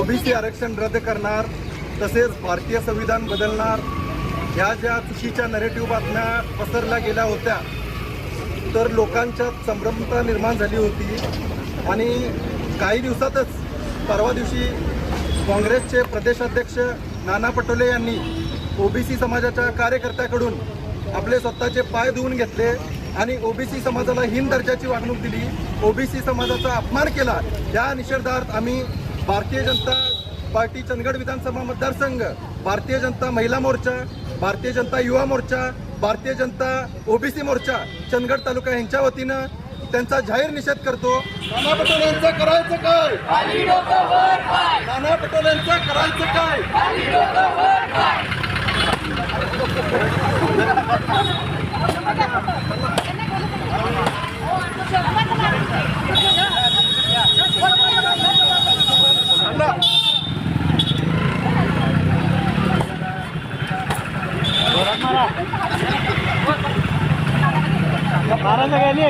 OBC आरक्षण रद्द करणार तसेच भारतीय संविधान बदलणार ह्या ज्या चुकीच्या नरेटिव्ह बातम्या पसरल्या गेल्या होत्या तर लोकांच्यात संभ्रमता निर्माण झाली होती. आणि काही दिवसातच परवा दिवशी काँग्रेसचे प्रदेशाध्यक्ष नाना पटोले यांनी ओबीसी समाजाच्या कार्यकर्त्याकडून आपले स्वतःचे पाय धुवून घेतले आणि ओबीसी समाजाला हीन दर्जाची वागणूक दिली. ओबीसी समाजाचा अपमान केला. या निषेधार्थ आम्ही भारतीय जनता पार्टी चंदगड विधानसभा मतदारसंघ भारतीय जनता महिला मोर्चा भारतीय जनता युवा मोर्चा भारतीय जनता ओबीसी मोर्चा चंदगड तालुका यांच्या वतीनं त्यांचा जाहीर निषेध करतो. नाना पटोले यांचं करायचं काय? नाना पटोले यांचं करायचं काय? महाराज गेली